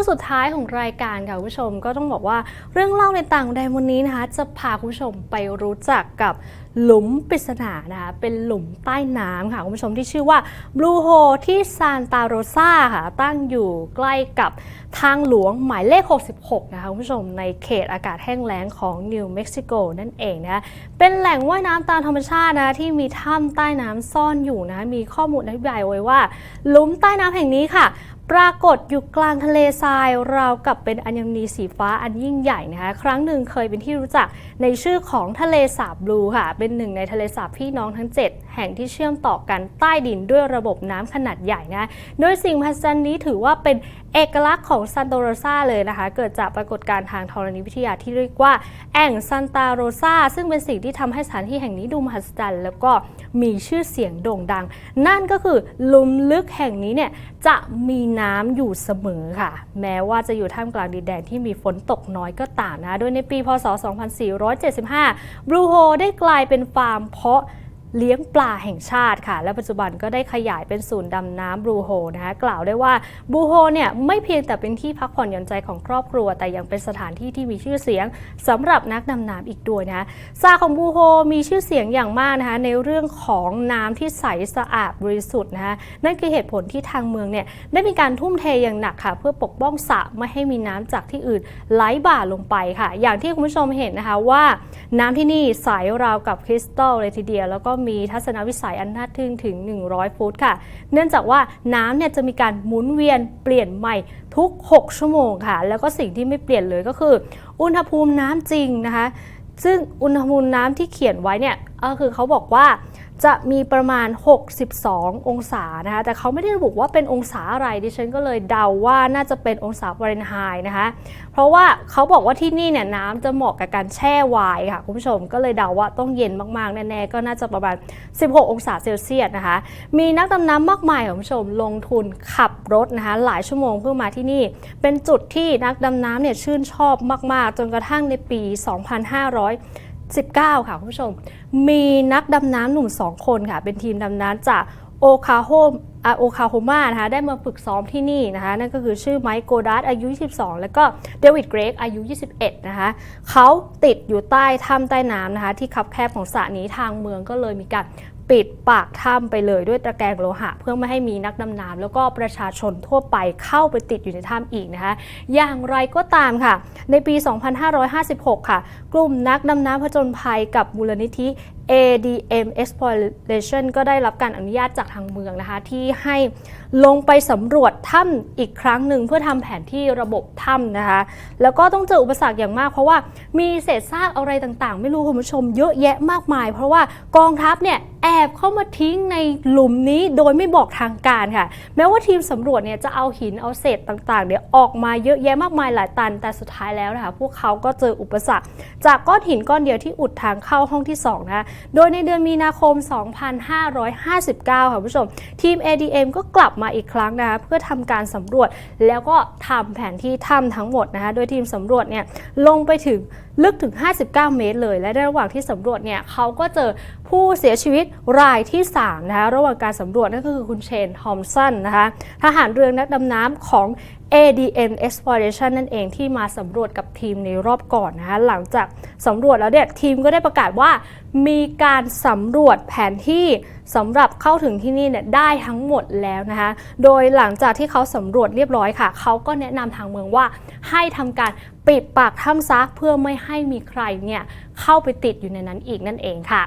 งสุดท้ายของรายการค่ะคุณผู้ชมก็ต้องบอกว่าเรื่องเล่าในต่างแดนวันนี้นะคะ จะพาคุณผู้ชมไปรู้จักกับหลุมปริศนานะคะเป็นหลุมใต้น้ำค่ะคุณผู้ชมที่ชื่อว่า Blue Hole ที่ซานตาโรซาค่ะตั้งอยู่ใกล้กับทางหลวงหมายเลข 66 นะคะคุณผู้ชมในเขตอากาศแห้งแล้งของนิวเม็กซิโกนั่นเองนะคะเป็นแหล่งว่ายน้ำตามธรรมชาตินะที่มีถ้ำใต้น้ำซ่อนอยู่นะมีข้อมูลอธิบายไว้ว่า หลุมใต้น้ำแห่งนี้ค่ะปรากฏอยู่กลางทะเลทรายราวกับเป็นอัญมณีสีฟ้าอันยิ่งใหญ่นะคะครั้งหนึ่งเคยเป็นที่รู้จักในชื่อของทะเลสาบบลูค่ะเป็นหนึ่งในทะเลสาบพี่น้องทั้ง 7 แห่งที่เชื่อมต่อกันใต้ดินด้วยระบบน้ำขนาดใหญ่นะ โดยสิ่งมหัศจรรย์นี้ถือว่าเป็นเอกลักษณ์ของซันโตโรซาเลยนะคะ เกิดจากปรากฏการณ์ทางธรณีวิทยาที่เรียกว่า แอ่งซันตาโรซาซึ่งเป็นสิ่งที่ทำให้สถานที่แห่งนี้ดูมหัศจรรย์แล้วก็มีชื่อเสียงโด่งดัง นั่นก็คือลุมลึกแห่งนี้เนี่ยจะมีน้ำอยู่เสมอค่ะ แม้ว่าจะอยู่ท่ามกลางดินแดนที่มีฝนตกน้อยก็ตามนะ โดยในปีพศ 2475บลูโฮได้กลายเป็นฟาร์มเพาะ เลี้ยงปลาแห่งชาติค่ะ และปัจจุบันก็ได้ขยายเป็นศูนย์ดำน้ำบลูโฮนะคะกล่าวได้ว่าบลูโฮเนี่ยไม่เพียงแต่เป็นที่พักผ่อนหย่อนใจของครอบครัว แต่ยังเป็นสถานที่ที่มีชื่อเสียงสำหรับนักดำน้ำอีกด้วยนะคะซาของบลูโฮมีชื่อเสียงอย่างมากนะคะในเรื่องของน้ำที่ใสสะอาดบริสุทธิ์นะคะนั่นคือเหตุผลที่ทางเมืองเนี่ยได้มีการทุ่มเทอย่างหนักค่ะ เพื่อปกป้องสระไม่ให้มีน้ำจากที่อื่นไหลบ่าลงไปค่ะ อย่างที่คุณผู้ชมเห็นนะคะว่า น้ำที่นี่ใสราวกับคริสตัลเลยทีเดียว แล้วก็มีทัศนวิสัยอันน่าทึ่งถึง 100 ฟุตค่ะ เนื่องจากว่าน้ำเนี่ยจะมีการหมุนเวียนเปลี่ยนใหม่ทุก 6 ชั่วโมงค่ะ แล้วก็สิ่งที่ไม่เปลี่ยนเลยก็คือ อุณหภูมิน้ำจริงนะคะ ซึ่งอุณหภูมิน้ำที่เขียนไว้เนี่ยก็คือเขาบอกว่า จะมีประมาณ 62 องศานะคะ แต่เขาไม่ได้ระบุว่าเป็นองศาอะไร ดิฉันก็เลยเดาว่าน่าจะเป็นองศาฟาเรนไฮต์นะคะ เพราะว่าเขาบอกว่าที่นี่เนี่ยน้ำจะเหมาะกับการแช่ไวน์ค่ะ คุณผู้ชม ก็เลยเดาว่าต้องเย็นมาก ๆ แน่ ๆ ก็น่าจะประมาณ 16 องศาเซลเซียสนะคะ มีนักดำน้ำมากมายคุณผู้ชม ลงทุนขับรถนะคะ หลายชั่วโมงเพื่อมาที่นี่ เป็นจุดที่นักดำน้ำเนี่ยชื่นชอบมาก ๆ จนกระทั่งในปี 2500 19 ค่ะคุณผู้ชม มีนักดำน้ำหนุ่ม 2 คนค่ะ เป็นทีมดำน้ำจากโอคาโฮมอาโอคาโฮมานะคะได้มาฝึกซ้อมที่นี่นะคะนั่นก็คือชื่อไมค์โกดัสอายุ 22 แล้วก็เดวิดเกรกอายุ 21 นะคะเขาติดอยู่ใต้ถ้ำใต้น้ำนะคะที่คับแคบของสระนี้ทางเมืองก็เลยมีการ ปิดปากถ้ำไปเลยด้วยตะแกรงโลหะ เพื่อไม่ให้มีนักดำน้ำแล้วก็ประชาชนทั่วไปเข้าไปติดอยู่ในถ้ำอีกนะคะ อย่างไรก็ตามค่ะ ในปี 2556 ค่ะ กลุ่มนักดำน้ำผจญภัยกับมูลนิธิ ADM Exploration ก็ได้รับการอนุญาตจากทางเมืองนะคะ ที่ให้ลงไปสำรวจถ้ำอีกครั้งหนึ่งเพื่อทำแผนที่ระบบถ้ำนะคะ แล้วก็ต้องเจออุปสรรคอย่างมาก เพราะว่ามีเศษซากอะไรต่างๆ ไม่รู้คุณผู้ชมเยอะแยะมากมาย เพราะว่ากองทัพเนี่ยแอบเข้ามาทิ้งในหลุมนี้โดยไม่บอกทางการค่ะ แม้ว่าทีมสำรวจเนี่ยจะเอาหินเอาเศษต่างๆเนี่ยออกมาเยอะแยะมากมายหลายตัน แต่สุดท้ายแล้วนะคะพวกเขาก็เจออุปสรรค จากก้อนหินก้อนเดียวที่อุดทางเข้าห้องที่2นะคะโดยในเดือนมีนาคม 2559 ค่ะคุณผู้ชม ทีม ADM ก็กลับมาอีกครั้งนะคะเพื่อทำการสำรวจแล้วก็ทำแผนที่ถ้ำทั้งหมดนะคะโดยทีมสำรวจเนี่ยลงไปถึงลึกถึง 59 เมตรเลย และในระหว่างที่สำรวจเนี่ยเขาก็เจอผู้เสียชีวิตรายที่ 3 นะคะระหว่างการสำรวจนั่นก็คือคุณเชน ทอมสันนะคะทหารเรือนักดำน้ำของ ADM Exploration นั่นเองที่มาสำรวจกับทีมในรอบก่อนนะคะหลังจากสำรวจแล้วเนี่ยทีมก็ได้ประกาศว่ามีการสำรวจแผนที่สำหรับเข้าถึงที่นี่เนี่ยได้ทั้งหมดแล้วนะคะ โดยหลังจากที่เขาสำรวจเรียบร้อยค่ะ เขาก็แนะนำทางเมืองว่าให้ทำการปิดปากถ้ำซะเพื่อไม่ให้มีใครเนี่ยเข้าไปติดอยู่ในนั้นอีกนั่นเองค่ะ